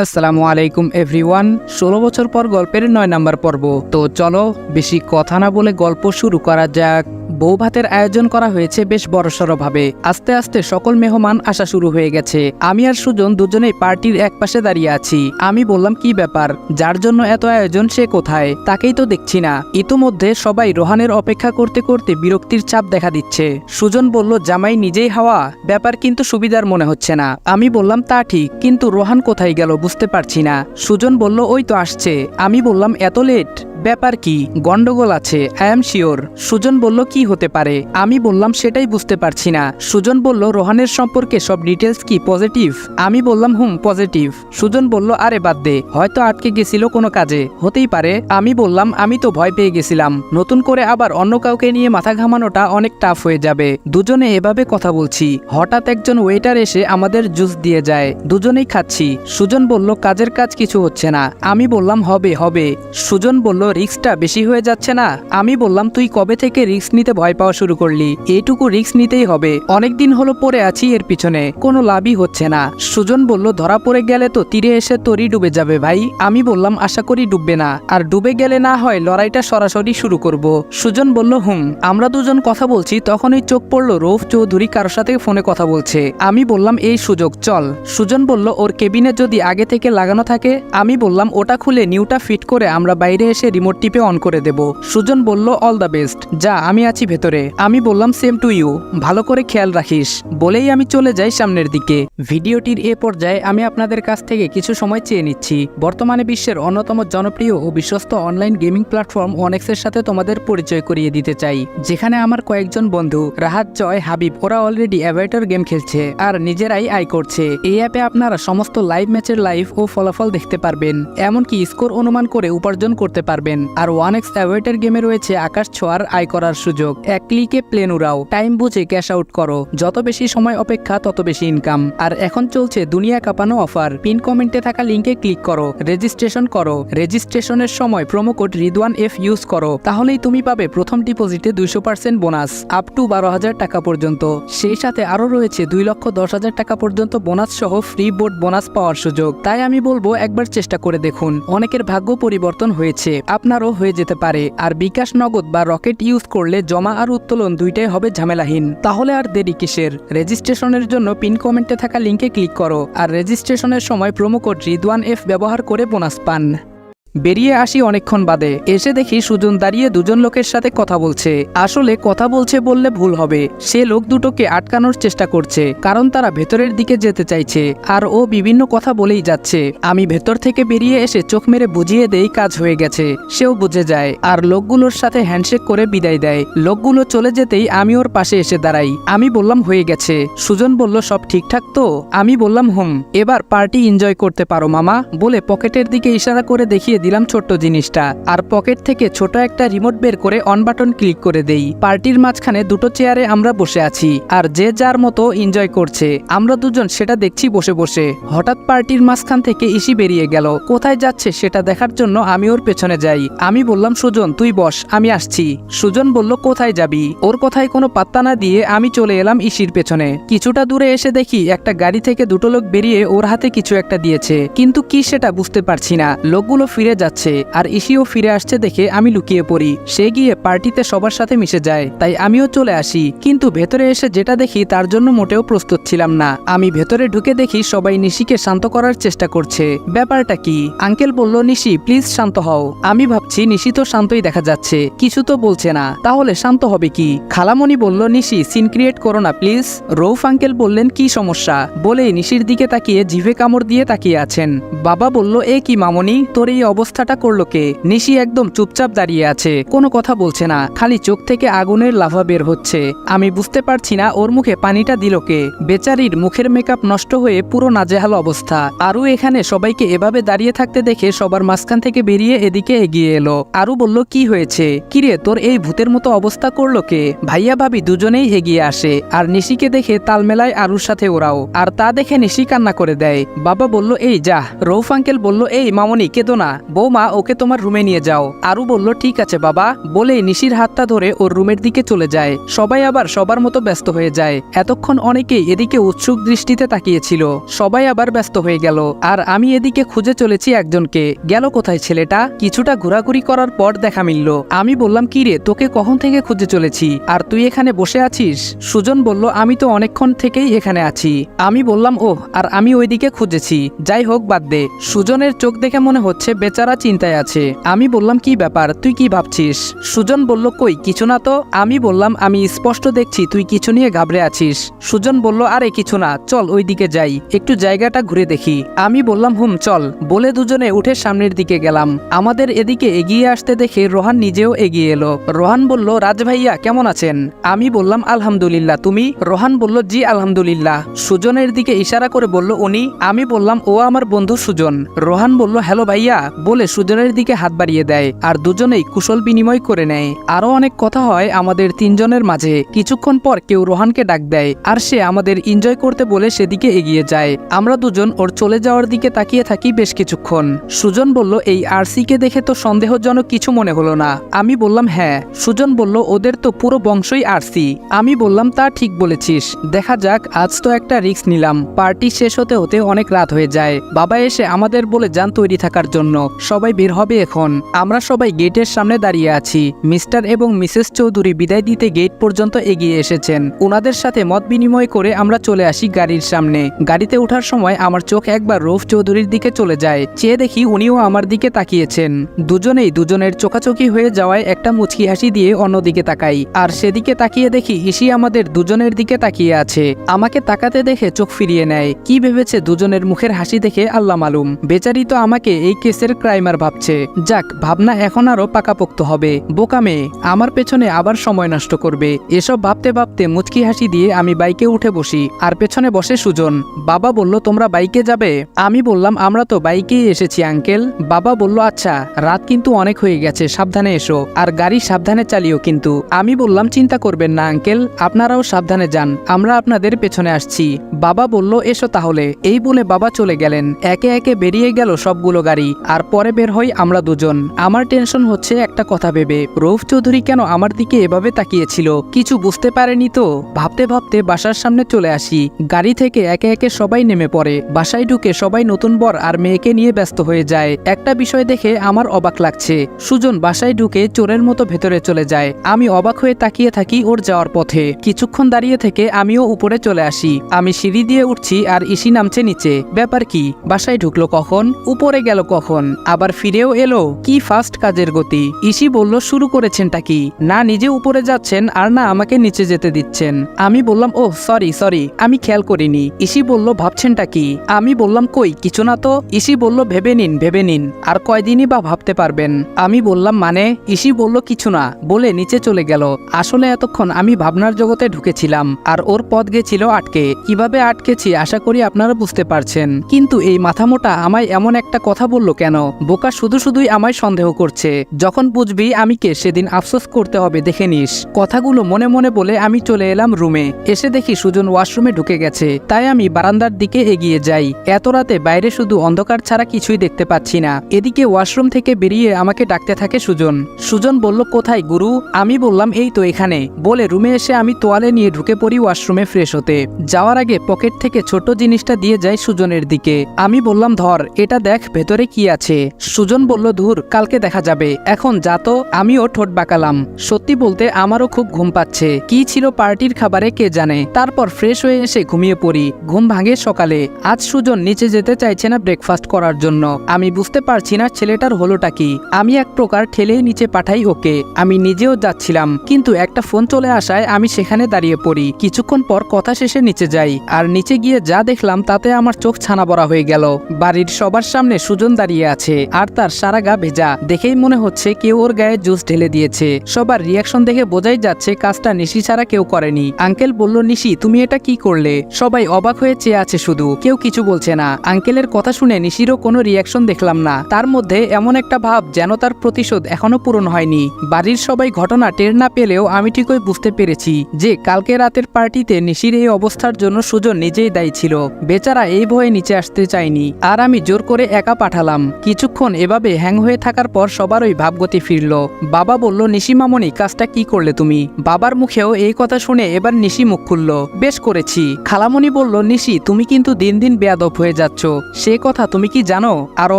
আসসালামু আলাইকুম, এভরিওয়ান। ষোলো বছর পর গল্পের নয় নাম্বার পর্ব। তো চলো, বেশি কথা না বলে গল্প শুরু করা যাক। বউ ভাতের আয়োজন করা হয়েছে বেশ বড়সড় ভাবে আস্তে আস্তে সকল মেহমান আসা শুরু হয়ে গেছে। আমি আর সুজন দুজনেই পার্টির এক পাশে দাঁড়িয়ে আছি। আমি বললাম, কি ব্যাপার? যার জন্য এত আয়োজন, সে কোথায়? তাকেই তো দেখছি না। ইতোমধ্যে সবাই রোহানের অপেক্ষা করতে করতে বিরক্তির চাপ দেখা দিচ্ছে। সুজন বলল, জামাই নিজেই হাওয়া? ব্যাপার কিন্তু সুবিধার মনে হচ্ছে না। আমি বললাম, তা ঠিক, কিন্তু রোহান কোথায় গেল বুঝতে পারছি না। সুজন বলল, ওই তো আসছে। আমি বললাম, এত লেট? ব্যাপার কি? গন্ডগোল আছে আই এম শিওর সুজন বলল, কি হতে পারে? আমি বললাম, সেটাই বুঝতে পারছি না। সুজন বলল, রোহানের সম্পর্কে সব ডিটেলস কি পজিটিভ আমি বললাম, হুম পজিটিভ সুজন বলল, আরে বাদ দে, হয়তো আটকে গেছিল কোনো কাজে। হতেই পারে। আমি বললাম, আমি তো ভয় পেয়ে গেছিলাম। নতুন করে আবার অন্য কাউকে নিয়ে মাথা ঘামানোটা অনেক টাফ হয়ে যাবে। দুজনে এভাবে কথা বলছি। হঠাৎ একজন ওয়েটার এসে আমাদের জুস দিয়ে যায়। দুজনেই খাচ্ছি। সুজন বলল, কাজের কাজ কিছু হচ্ছে না। আমি বললাম, হবে হবে। সুজন বলল রিস্কটা বেশি হয়ে যাচ্ছে না। আমি বললাম, তুই কবে থেকে রিস্ক নিতে ভয় পাওয়া শুরু করলি? এইটুকু রিস্ক নিতেই হবে। অনেক দিন হলো পড়ে আছি এর পিছনে। কোনো লাভই হচ্ছে না। সুজন বলল, ধরা পড়ে গেলে তো তীরে এসে তোরই ডুবে যাবে ভাই। আমি বললাম, আশা করি ডুববে না। আর ডুবে গেলে না হয় লড়াইটা সরাসরি শুরু করব। সুজন বলল, হুম। আমরা দুজন কথা বলছি, তখনই চোখ পড়ল রৌফ চৌধুরী কারোর সাথে ফোনে কথা বলছে। আমি বললাম, এই সুযোগ, চল। সুজন বলল, ওর কেবিনে যদি আগে থেকে লাগানো থাকে? আমি বললাম, ওটা খুলে নিউটা ফিট করে আমরা বাইরে এসে রিমোট টিপে অন করে দেব। সুজন বলল অল দ্য বেস্ট যা, আমি আছি ভেতরে। আমি বললাম সেম টু ইউ ভালো করে খেয়াল রাখিস। বলেই আমি চলে যাই সামনের দিকে। ভিডিওটির এ পর্যায়ে আমি আপনাদের কাছ থেকে কিছু সময় চেয়ে নিচ্ছি। বর্তমানে বিশ্বের অন্যতম জনপ্রিয় ও বিশ্বস্ত অনলাইন গেমিং প্ল্যাটফর্ম ওয়ানেক্সের সাথে তোমাদের পরিচয় করিয়ে দিতে চাই। যেখানে আমার কয়েকজন বন্ধু, রাহাত, জয়, হাবিব, ওরা অলরেডি অ্যাভাইটার গেম খেলছে আর নিজেরাই আয় করছে। এই অ্যাপে আপনারা সমস্ত লাইভ ম্যাচের লাইভ ও ফলাফল দেখতে পারবেন। এমনকি স্কোর অনুমান করে উপার্জন করতে পারবেন। আর ওয়ান এক্স অ্যাভাইটার গেমে রয়েছে আকাশ ছোঁয়ার আয় করার সুযোগ। এক ক্লিকে প্লেন উড়াও টাইম বুঝে ক্যাশ আউট করো। যত বেশি সময় অপেক্ষা, তত বেশি ইনকাম। আর এখন চলছে দুনিয়া কাঁপানো অফার। পিন কমেন্টে থাকা লিঙ্কে ক্লিক করো। রেজিস্ট্রেশন করো। রেজিস্ট্রেশনের সময় কোড রিদওয়ান এফ ইউজ করো। তাহলেই তুমি পাবে প্রথম ডিপোজিটে দুইশো পার্সেন্ট বোনাস আপ টু বারো হাজার টাকা পর্যন্ত। সেই সাথে আরও রয়েছে দুই লক্ষ দশ হাজার টাকা পর্যন্ত বোনাস সহ ফ্রি বোর্ড বোনাস পাওয়ার সুযোগ। তাই আমি বলব, একবার চেষ্টা করে দেখুন। অনেকের ভাগ্য পরিবর্তন হয়েছে। আপনারও হয়ে যেতে পারে। আর বিকাশ নগদ বা রকেট ইউজ করলে জমা আর উত্তোলন দুইটাই হবে ঝামেলাহীন। তাহলে আর দেরি কিসের? রেজিস্ট্রেশনের জন্য পিন কমেন্টে থাকা লিঙ্কে ক্লিক করো। আর রেজিস্ট্রেশনের সময় প্রোমো কোড রিদওয়ান এফ ব্যবহার করে বোনাস পান। বেরিয়ে আসি অনেকক্ষণ বাদে। এসে দেখি সুজন দাঁড়িয়ে দুজন লোকের সাথে কথা বলছে। আসলে কথা বলছে বললে ভুল হবে। সে লোক দুটোকে আটকানোর চেষ্টা করছে, কারণ তারা ভেতরের দিকে যেতে চাইছে। আর ও বিভিন্ন কথা বলেই যাচ্ছে। আমি ভেতর থেকে বেরিয়ে এসে চোখ মেরে বুঝিয়ে দেই কাজ হয়ে গেছে। সেও বুঝে যায়। আর লোকগুলোর সাথে হ্যান্ডশেক করে বিদায় দেয়। লোকগুলো চলে যেতেই আমি ওর পাশে এসে দাঁড়াই। আমি বললাম, হয়ে গেছে। সুজন বলল, সব ঠিকঠাক তো? আমি বললাম, হুম। এবার পার্টি এনজয় করতে পারো, মামা। বলে পকেটের দিকে ইশারা করে দেখিয়ে দিলাম ছোট্ট জিনিসটা। আর পকেট থেকে ছোট একটা রিমোট বের করে অন বাটন ক্লিক করে দেই। পার্টির মাঝখানে দুটো চেয়ারে আমরা বসে আছি। আর যে যার মতো এনজয় করছে। আমরা দুজন সেটা দেখছি বসে বসে। হঠাৎ পার্টির মাঝখান থেকে ইসি বেরিয়ে গেল। কোথায় যাচ্ছে সেটা দেখার জন্য আমি ওর পেছনে যাই। আমি বললাম, সুজন, তুই বস, আমি আসছি। সুজন বলল, কোথায় যাবি? ওর কথায় কোনো পাত্তা না দিয়ে আমি চলে এলাম ইসির পেছনে। কিছুটা দূরে এসে দেখি একটা গাড়ি থেকে দুটো লোক বেরিয়ে ওর হাতে কিছু একটা দিয়েছে। কিন্তু কি সেটা বুঝতে পারছি না। লোকগুলো ফিরে যাচ্ছে, আর ইসিও ফিরে আসছে দেখে আমি লুকিয়ে পড়ি। সে গিয়ে পার্টিতে সবার সাথে মিশে যায়, তাই আমিও চলে আসি। কিন্তু ভেতরে এসে যেটা দেখি তার জন্য মোটেও প্রস্তুত ছিলাম না। আমি ভেতরে ঢুকে দেখি সবাই নিশিকে শান্ত করার চেষ্টা করছে। ব্যাপারটা কি? আঙ্কেল বলল, নিশি, প্লিজ শান্ত হও। আমি ভাবছি, নিশি তো শান্তই দেখা যাচ্ছে। কিছু তো বলছে না। তাহলে শান্ত হবে কি? খালামণি বলল, নিশি, সিন ক্রিয়েট করো না, প্লিজ। রৌফ আঙ্কেল বললেন, কি সমস্যা? বলেই নিশির দিকে তাকিয়ে জিভে কামড় দিয়ে তাকিয়ে আছেন। বাবা বলল, এ কি মামনি? তোর এই অবস্থাটা করল কে? নিশি একদম চুপচাপ দাঁড়িয়ে আছে। কোনো কথা বলছে না। খালি চোখ থেকে আগুনের লাভা বের হচ্ছে। আমি বুঝতে পারছি না ওর মুখে পানিটা দিল কে? বেচারির মুখের মেকআপ নষ্ট হয়ে পুরো নাজেহাল অবস্থা। আরও এখানে সবাইকে এভাবে দাঁড়িয়ে থাকতে দেখে সবার মাঝখান থেকে বেরিয়ে এদিকে এগিয়ে এলো। আরু বলল, কি হয়েছে? কিরে, তোর এই ভূতের মতো অবস্থা করল কে? ভাইয়া ভাবি দুজনেই এগিয়ে আসে। আর নিশিকে দেখে তাল মেলায় আরুর সাথে ওরাও। আর তা দেখে নিশি কান্না করে দেয়। বাবা বলল, এই যা। রৌফ আঙ্কেল বলল, এই মামনি, কেঁদো না। বৌমা, ওকে তোমার রুমে নিয়ে যাও। আরু বলল, ঠিক আছে বাবা। বলে নিশির হাতটা ধরে ওর রুমের দিকে চলে যায়। সবাই আবার সবার মতো ব্যস্ত হয়ে যায়। এতক্ষণ অনেকেই এদিকে উৎসুক দৃষ্টিতে তাকিয়েছিল। সবাই আবার ব্যস্ত হয়ে গেল। আর আমি এদিকে খুঁজে চলেছি একজনকে। গেল কোথায় ছেলেটা? কিছুটা ঘোরাঘুরি করার পর দেখা মিলল। আমি বললাম, কি রে, তোকে কখন থেকে খুঁজে চলেছি? আর তুই এখানে বসে আছিস? সুজন বলল, আমি তো অনেকক্ষণ থেকেই এখানে আছি। আমি বললাম, ওহ, আর আমি ওইদিকে খুঁজেছি। যাই হোক, বাদ দে। সুজনের চোখ দেখে মনে হচ্ছে বেচারা চিন্তায় আছে। আমি বললাম, কি ব্যাপার? তুই কি ভাবছিস? সুজন বলল, কই, কিছু না তো? আমি বললাম, আমি স্পষ্ট দেখছি, তুই কিছু নিয়ে ঘাবড়ে আছিস। সুজন বলল, আরে, কিছু না, চল ওইদিকে যাই, একটু জায়গাটা ঘুরে দেখি। আমি বললাম, হুম, চল। বলে দুজনে উঠে সামনের দিকে গেলাম। আমাদের এদিকে এগিয়ে আসতে দেখে রোহান নিজেও এগিয়ে এলো। রোহান বলল, রাজ ভাইয়া, কেমন আছেন? আমি বললাম, আলহামদুলিল্লাহ, তুমি? রোহান বলল, জি, আলহামদুলিল্লাহ। সুজনের দিকে ইশারা করে বলল, উনি? আমি বললাম, ও আমার বন্ধু সুজন। রোহান বলল, হ্যালো ভাইয়া। বলে সুজনের দিকে হাত বাড়িয়ে দেয় আর দুজনেই কুশল বিনিময় করে নেয়। আরও অনেক কথা হয় আমাদের তিনজনের মাঝে। কিছুক্ষণ পর কেউ রোহানকে ডাক দেয় আর সে আমাদের এনজয় করতে বলে সেদিকে এগিয়ে যায়। আমরা দুজন ওর চলে যাওয়ার দিকে তাকিয়ে থাকি বেশ কিছুক্ষণ। সুজন বলল, এই আরসিকে দেখে তো সন্দেহজনক কিছু মনে হলো না। আমি বললাম হ্যাঁ। সুজন বলল, ওদের তো পুরো বংশই আরসি। আমি বললাম, তা ঠিক বলেছিস। দেখা যাক, আজ তো একটা রিস্ক নিলাম। পার্টি শেষ হতে হতে অনেক রাত হয়ে যায়। বাবা এসে আমাদের বলে যান তৈরি থাকার জন্য। সবাই বের হবে এখন। আমরা সবাই গেটের সামনে দাঁড়িয়ে আছি। মিস্টার এবং মিসেস চৌধুরী বিদায় দিতে গেট পর্যন্ত এগিয়ে এসেছেন। ওনাদের সাথে মত বিনিময় করে আমরা চলে আসি গাড়ির সামনে। গাড়িতে ওঠার সময় আমার চোখ একবার রৌফ চৌধুরীর দিকে চলে যায়। চেয়ে দেখি উনিও আমার দিকে তাকিয়েছেন। দুজনেই দুজনের চোখাচোখি হয়ে যাওয়ায় একটা মুচকি হাসি দিয়ে অন্যদিকে তাকাই। আর সেদিকে তাকিয়ে দেখি ইসি আমাদের দুজনের দিকে তাকিয়ে আছে। আমাকে তাকাতে দেখে চোখ ফিরিয়ে নেয়। কি ভেবেছে দুজনের মুখের হাসি দেখে আল্লাহ মালুম। বেচারি তো আমাকে এই কেসের ক্রাইমার ভাবছে, যাক, ভাবনা এখন আরও পাকাপোক্ত হবে। বোকা মেয়ে, আমার পেছনে আবার সময় নষ্ট করবে। এসব ভাবতে ভাবতে মুচকি হাসি দিয়ে আমি বাইকে উঠে বসি। আর পেছনে বসে সুজন, বাবা বলল তোমরা বাইকে যাবে? আমি বললাম, আমরা তো বাইকেই এসেছি, আঙ্কেল। বাবা বলল আচ্ছা রাত কিন্তু অনেক হয়ে গেছে, সাবধানে এসো। আর গাড়ি সাবধানে চালিও কিন্তু। আমি বললাম, চিন্তা করবেন না, আঙ্কেল, আপনারাও সাবধানে যান, আমরা আপনাদের পেছনে আসছি। বাবা বলল, এসো তাহলে। এই বলে বাবা চলে গেলেন। একে একে বেরিয়ে গেল সবগুলো গাড়ি। আর পরে বের হই আমরা দুজন। আমার টেনশন হচ্ছে একটা কথা ভেবে। রৌফ চৌধুরী কেন আমার দিকে এভাবে তাকিয়েছিল? কিছু বুঝতে পারেনি তো? ভাবতে ভাবতে বাসার সামনে চলে আসি। গাড়ি থেকে একে একে সবাই নেমে পড়ে। বাসায় ঢুকে সবাই নতুন বর আর মেয়েকে নিয়ে ব্যস্ত হয়ে যায়। একটা বিষয় দেখে আমার অবাক লাগছে। সুজন বাসায় ঢুকে চোরের মতো ভেতরে চলে যায়। আমি অবাক হয়ে তাকিয়ে থাকি ওর যাওয়ার পথে। কিছুক্ষণ দাঁড়িয়ে থেকে আমিও উপরে চলে আসি। আমি সিঁড়ি দিয়ে উঠছি আর ইসি নামছে নিচে। ব্যাপার কি? বাসায় ঢুকলো কখন? উপরে গেল কখন? আবার ফিরেও এলো, কি ফাস্ট কাজের গতি? ইসি বলল, শুরু করেছেনটা কি? না, নিজে উপরে যাচ্ছেন আর না আমাকে নিচে যেতে দিচ্ছেন। আমি বললাম ও সরি সরি, আমি খেয়াল করিনি। ইসি বলল, ভাবছেনটা কি? আমি বললাম, কই, কিছু না তো? ইসি বলল, ভেবে নিন ভেবে নিন, আর কয়দিনই বা ভাবতে পারবেন। আমি বললাম মানে? ইসি বলল, কিছু না। বলে নিচে চলে গেল। আসলে এতক্ষণ আমি ভাবনার জগতে ঢুকেছিলাম, আর ওর পথ গেছিল আটকে। কীভাবে আটকেছি, আশা করি আপনারা বুঝতে পারছেন। কিন্তু এই মাথামোটা আমায় এমন একটা কথা বলল কেন? বোকা শুধু শুধুই আমায় সন্দেহ করছে। যখন বুঝবি আমি কে, সেদিন আফসোস করতে হবে, দেখে নিস। কথাগুলো মনে মনে বলে আমি চলে এলাম রুমে। এসে দেখি সুজন ওয়াশরুমে ঢুকে গেছে। তাই আমি বারান্দার দিকে এগিয়ে যাই। এত রাতে বাইরে শুধু অন্ধকার ছাড়া কিছুই দেখতে পাচ্ছি না। এদিকে ওয়াশরুম থেকে বেরিয়ে আমাকে ডাকতে থাকে সুজন। সুজন বলল, কোথায় গুরু? আমি বললাম, এই তো এখানে। বলে রুমে এসে আমি তোয়ালে নিয়ে ঢুকে পড়ি ওয়াশরুমে ফ্রেশ হতে। যাওয়ার আগে পকেট থেকে ছোট জিনিসটা দিয়ে যায় সুজনের দিকে। আমি বললাম, ধর, এটা দেখ, ভেতরে কি আছে? সুজন বলল, ধুর, কালকে দেখা যাবে। এখন যা তো, আমিও ঠোঁট বাঁকালাম। সত্যি বলতে আমারও খুব ঘুম পাচ্ছে। কি ছিল পার্টির খাবারে কে জানে। তারপর ফ্রেশ হয়ে এসে ঘুমিয়ে পড়ি। ঘুম ভাঙে সকালে। আজ সুজন নিচে যেতে চাইছে না ব্রেকফাস্ট করার জন্য। আমি বুঝতে পারছি না ছেলেটার হলোটা কি। আমি এক প্রকার ঠেলেই নিচে পাঠাই ওকে। আমি নিজেও যাচ্ছিলাম। কিন্তু একটা ফোন চলে আসায় আমি সেখানে দাঁড়িয়ে পড়ি। কিছুক্ষণ পর কথা শেষে নিচে যাই। আর নিচে গিয়ে যা দেখলাম তাতে আমার চোখ ছানা বড়া হয়ে গেল। বাড়ির সবার সামনে সুজন দাঁড়িয়ে আছে। আর তার সারা গা ভেজা। দেখেই মনে হচ্ছে কেউ ওর গায়ে জুস ঢেলে দিয়েছে। সবার রিয়াকশন দেখে বোঝাই যাচ্ছে কাজটা নিশি ছাড়া কেউ করেনি। আঙ্কেল বলল, নিশি, তুমি এটা কি করলে? সবাই অবাক হয়ে চেয়ে আছে শুধু। কেউ কিছু বলছে না। আঙ্কেলের কথা শুনে নিশিরও কোনো রিয়াকশন দেখলাম না। তার মধ্যে এমন একটা ভাব যেন তার প্রতিশোধ এখনও পূরণ হয়নি। বাড়ির সবাই ঘটনা টের না পেলেও আমি ঠিকই বুঝতে পেরেছি যে কালকে রাতের পার্টিতে নিশির এই অবস্থার জন্য সুজন নিজেই দায়ী ছিল। বেচারা এই ভয়ে নিচে আসতে চায়নি। আর আমি জোর করে একা পাঠালাম। কিছু কিছুক্ষণ এভাবে হ্যাং হয়ে থাকার পর সবারই ভাবগতি ফিরল। বাবা বলল নিশি মামনি কাজটা কি করলে তুমি? বাবার মুখেও এই কথা শুনে এবার নিশি মুখ খুলল। বেশ করেছি। খালামণি বলল, নিশি, তুমি কিন্তু দিন দিন বেয়াদব হয়ে যাচ্ছ। সে কথা তুমি কি জানো? আরও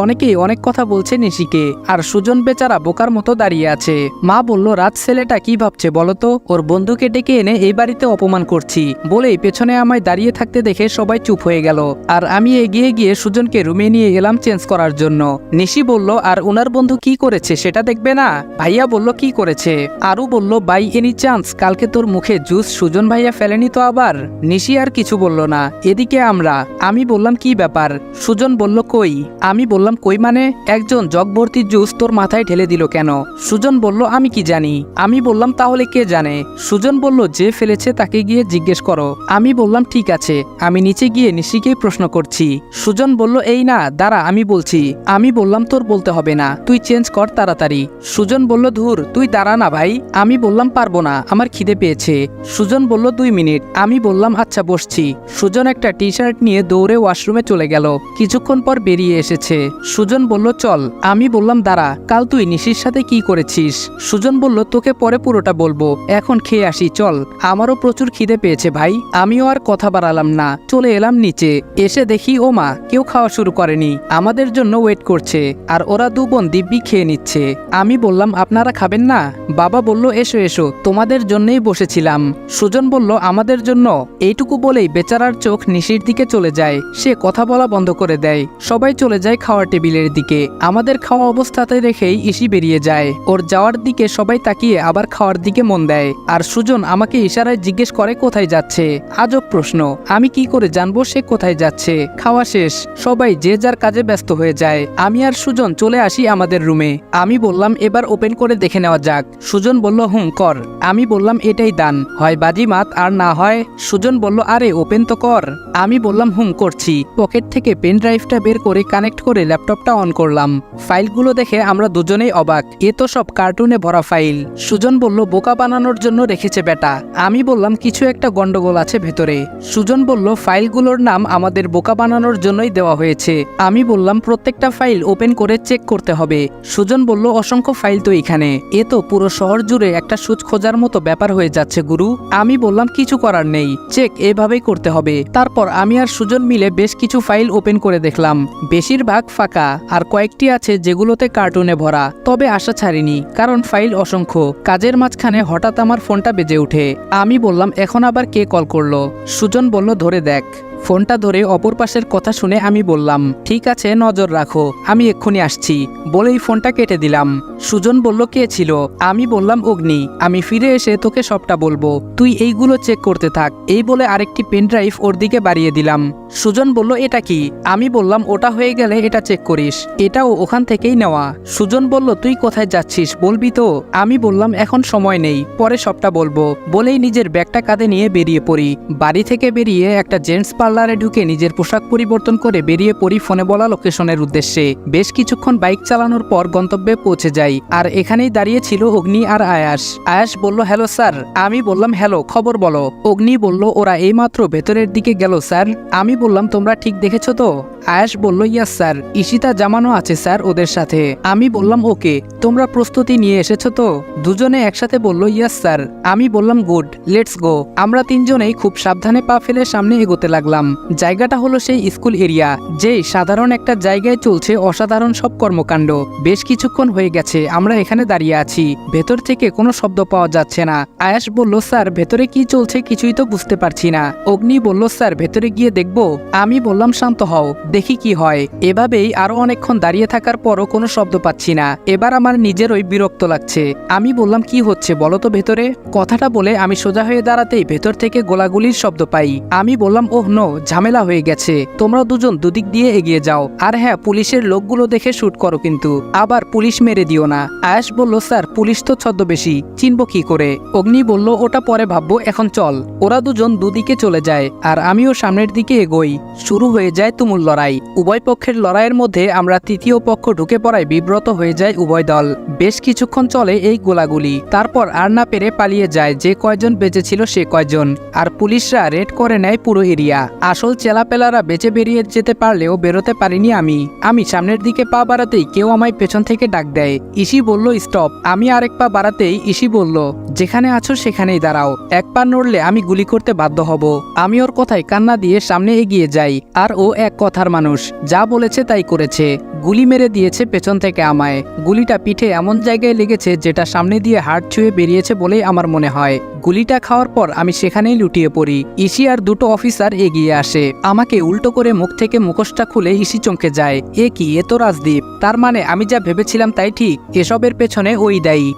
অনেকেই অনেক কথা বলছে নিশিকে। আর সুজন বেচারা বোকার মতো দাঁড়িয়ে আছে। মা বলল রাত ছেলেটা কি ভাবছে বলতো ওর বন্ধুকে ডেকে এনে এই বাড়িতে অপমান করছি। বলেই পেছনে আমায় দাঁড়িয়ে থাকতে দেখে সবাই চুপ হয়ে গেল। আর আমি এগিয়ে গিয়ে সুজনকে রুমে নিয়ে গেলাম চেঞ্জ করার জন্য। নিশি বলল, আর ওনার বন্ধু কি করেছে সেটা দেখবে না? ভাইয়া বলল, কি করেছে? আরু বলল, বাই, এনি চান্স, কালকে তোর মুখে জুস, সুজন ভাইয়া ফেলেনি তো আবার? নিশি আর কিছু বলল না, এদিকে আমরা। আমি বললাম, কি ব্যাপার? সুজন বলল, কই? আমি বললাম, কই মানে? একজন জগভর্তি জুস তোর মাথায় ঢেলে দিল কেন? সুজন বলল, আমি কি জানি। আমি বললাম, তাহলে কে জানে? সুজন বলল, যে ফেলেছে তাকে গিয়ে জিজ্ঞেস করো। আমি বললাম, ঠিক আছে। আমি নিচে গিয়ে নিশিকেই প্রশ্ন করছি। সুজন বলল, এই না, দাঁড়া, আমি বলছি। আমি বললাম, তোর বলতে হবে না, তুই চেঞ্জ কর তাড়াতাড়ি। সুজন বলল, ধুর, তুই দাঁড়া না ভাই, আমি বললাম পারব না, আমার খিদে পেয়েছে। সুজন বলল, দুই মিনিট। আমি বললাম আচ্ছা বসছি। সুজন একটা টি শার্ট নিয়ে দৌড়ে ওয়াশরুমে চলে গেল। কিছুক্ষণ পর বেরিয়ে এসেছে। সুজন বলল, চল। আমি বললাম, দাঁড়া, কাল তুই নিশির সাথে কি করেছিস? সুজন বলল, তোকে পরে পুরোটা বলব, এখন খেয়ে আসি, চল। আমারও প্রচুর খিদে পেয়েছে ভাই, আমিও আর কথা বাড়ালাম না, চলে এলাম নিচে। এসে দেখি ও মা কেউ খাওয়া শুরু করেনি। আমাদের জন্য ওয়েট করছে, আর ওরা দু বোন দিব্যি খেয়ে নিচ্ছে। আমি বললাম, আপনারা খাবেন না? বাবা বলল, এসো এসো, তোমাদের জন্যই বসেছিলাম। সুজন বলল, আমাদের জন্য? এইটুকু বলেই বেচারার চোখ নিশির দিকে চলে যায়। সে কথা বলা বন্ধ করে দেয়। সবাই চলে যায় খাওয়ার টেবিলের দিকে। আমাদের খাওয়া অবস্থাতে রেখেই ইসি বেরিয়ে যায়। ওর যাওয়ার দিকে সবাই তাকিয়ে আবার খাওয়ার দিকে মন দেয়। আর সুজন আমাকে ইশারায় জিজ্ঞেস করে, কোথায় যাচ্ছে? আজব প্রশ্ন। আমি কি করে জানব সে কোথায় যাচ্ছে? খাওয়া শেষ। সবাই যে যার কাজে ব্যস্ত হয়ে যায়। আমি আর সুজন চলে আসি আমাদের রুমে আমি বললাম, এবার ওপেন করে দেখে নেওয়া যাক। সুজন বলল, হুম, কর। আমি বললাম, এটাই দান। হয়, বাজি মাত, আর না হয়? সুজন বলল, আরে ওপেন তো কর। আমি বললাম, হুম, করছি। পকেট থেকে পেন ড্রাইভটা বের করে কানেক্ট করে ল্যাপটপটা অন করলাম। ফাইলগুলো দেখে আমরা দুজনেই অবাক। এ তো সব কার্টুনে ভরা ফাইল। সুজন বলল, বোকা বানানোর জন্য রেখেছে বেটা। আমি বললাম, কিছু একটা গন্ডগোল আছে ভেতরে। সুজন বলল, ফাইলগুলোর নাম আমাদের বোকা বানানোর জন্যই দেওয়া হয়েছে। আমি বললাম, প্রত্যেকটা ফাইল ওপেন করে চেক করতে হবে। সুজন বলল, অসংখ্য ফাইল তো এখানে। এ তো পুরো শহর জুড়ে একটা সুচ খোঁজার মতো ব্যাপার হয়ে যাচ্ছে, গুরু। আমি বললাম, কিছু করার নেই। চেক এভাবেই করতে হবে। তারপর আমি আর সুজন মিলে বেশ কিছু ফাইল ওপেন করে দেখলাম। বেশিরভাগ ফাঁকা, আর কয়েকটি আছে যেগুলোতে কার্টুনে ভরা, তবে আশা ছাড়িনি, কারণ ফাইল অসংখ্য। কাজের মাঝখানে হঠাৎ আমার ফোনটা বেজে ওঠে। আমি বললাম, এখন আবার কে কল করল? সুজন বলল, ধরে দেখ। ফোনটা ধরে অপর পাশের কথা শুনে আমি বললাম, ঠিক আছে, নজর রাখো, আমি এক্ষুনি আসছি। বলেই ফোনটা কেটে দিলাম। সুজন বলল, কে ছিল? আমি বললাম, অগ্নি, আমি ফিরে এসে তোকে সবটা বলব। তুই এইগুলো চেক করতে থাক। এই বলে আরেকটি পেন ড্রাইভ ওর দিকে বাড়িয়ে দিলাম। সুজন বলল, এটা কি? আমি বললাম, ওটা হয়ে গেলে এটা চেক করিস। এটাও ওখান থেকেই নেওয়া। সুজন বলল, তুই কোথায় যাচ্ছিস বলবি তো? আমি বললাম, এখন সময় নেই, পরে সবটা বলব। বলেই নিজের ব্যাগটা কাঁধে নিয়ে বেরিয়ে পড়ি। বাড়ি থেকে বেরিয়ে একটা জেন্টস পার্লারে ঢুকে নিজের পোশাক পরিবর্তন করে বেরিয়ে পড়ি ফোনে বলা লোকেশনের উদ্দেশ্যে। বেশ কিছুক্ষণ বাইক চালানোর পর গন্তব্যে পৌঁছে যাই, আর এখানেই দাঁড়িয়ে ছিল অগ্নি আর আয়াস। আয়াস বলল, হ্যালো স্যার। আমি বললাম, হ্যালো, খবর বলো। অগ্নি বলল, ওরা এইমাত্র ভেতরের দিকে গেল স্যার। আমি বললাম তোমরা ঠিক দেখেছ তো? আয়াস বলল, ইয়াস, স্যার। ঈশিতা জামানো আছে, স্যার, ওদের সাথে। আমি বললাম, ওকে। তোমরা প্রস্তুতি নিয়ে এসেছ তো? দুজনে একসাথে বলল, ইয়াস, স্যার। আমি বললাম, গুড, লেটস গো। আমরা তিনজনেই খুব সাবধানে পা ফেলে সামনে এগোতে লাগলাম। জায়গাটা হলো সেই স্কুল এরিয়া, যেই সাধারণ একটা জায়গায় চলছে অসাধারণ সব কর্মকাণ্ড। বেশ কিছুক্ষণ হয়ে গেছে, আমরা এখানে দাঁড়িয়ে আছি। ভেতর থেকে কোনো শব্দ পাওয়া যাচ্ছে না। আয়াস বলল, স্যার, ভেতরে কি চলছে কিছুই তো বুঝতে পারছি না। অগ্নি বলল, স্যার, ভেতরে গিয়ে দেখব। আমি বললাম, শান্ত হও। দেখি কি হয়। এভাবেই আরও অনেকক্ষণ দাঁড়িয়ে থাকার পরও কোনো শব্দ পাচ্ছি না। এবার আমার নিজেরই বিরক্ত লাগছে। আমি বললাম, কি হচ্ছে বলো তো ভেতরে? কথাটা বলে আমি সোজা হয়ে দাঁড়াতেই ভেতর থেকে গোলাগুলির শব্দ পাই। আমি বললাম, ওহ নো, ঝামেলা হয়ে গেছে। তোমরা দুজন দুদিক দিয়ে এগিয়ে যাও। আর হ্যাঁ পুলিশের লোকগুলো দেখে শুট করো কিন্তু। আবার পুলিশ মেরে দিও না। আয়াস বলল, স্যার, পুলিশ তো ছদ্মবেশী। চিনব কি করে? অগ্নি বলল, ওটা পরে ভাববো, এখন চল। ওরা দুজন দুদিকে চলে যায়। আর আমিও সামনের দিকে এগোই। শুরু হয়ে যায় তুমুল লড়াই। উভয় পক্ষের লড়াইয়ের মধ্যে আমরা তৃতীয় পক্ষ ঢুকে পড়ায় বিব্রত হয়ে যায় উভয় দল। বেশ কিছুক্ষণ চলে এই গোলাগুলি। তারপর আর না পেরে পালিয়ে যায় যে কয়জন বেঁচে ছিল সে কয়জন। আর পুলিশরা রেড করে নেয় পুরো এরিয়া। আসল চেলাপেলারা বেঁচে বেরিয়ে যেতে পারলেও বেরোতে পারিনি আমি। আমি সামনের দিকে পা বাড়াতেই কেউ আমায় পেছন থেকে ডাক দেয়। ইসি বলল, স্টপ। আমি আরেক পা বাড়াতেই ইসি বলল, যেখানে আছো সেখানেই দাঁড়াও। এক পা নড়লে আমি গুলি করতে বাধ্য হব। আমি ওর কথায় কান্না দিয়ে সামনে এগিয়ে যাই। আর ও এক কথার মানুষ যা বলেছে তাই করেছে। গুলি মেরে দিয়েছে পেছন থেকে আমায়। গুলিটা পিঠে এমন জায়গায় লেগেছে যেটা সামনে দিয়ে হাড় ছুঁয়ে বেরিয়েছে বলেই আমার মনে হয়। গুলিটা খাওয়ার পর আমি সেখানেই লুটিয়ে পড়ি। ইসি আর দুটো অফিসার এগিয়ে আসে। আমাকে উল্টো করে মুখ থেকে মুখোশটা খুলে ইসি চমকে যায়। এ কি? এ তো রাজদীপ। তার মানে আমি যা ভেবেছিলাম তাই ঠিক? এসবের পেছনে ওই দায়ী।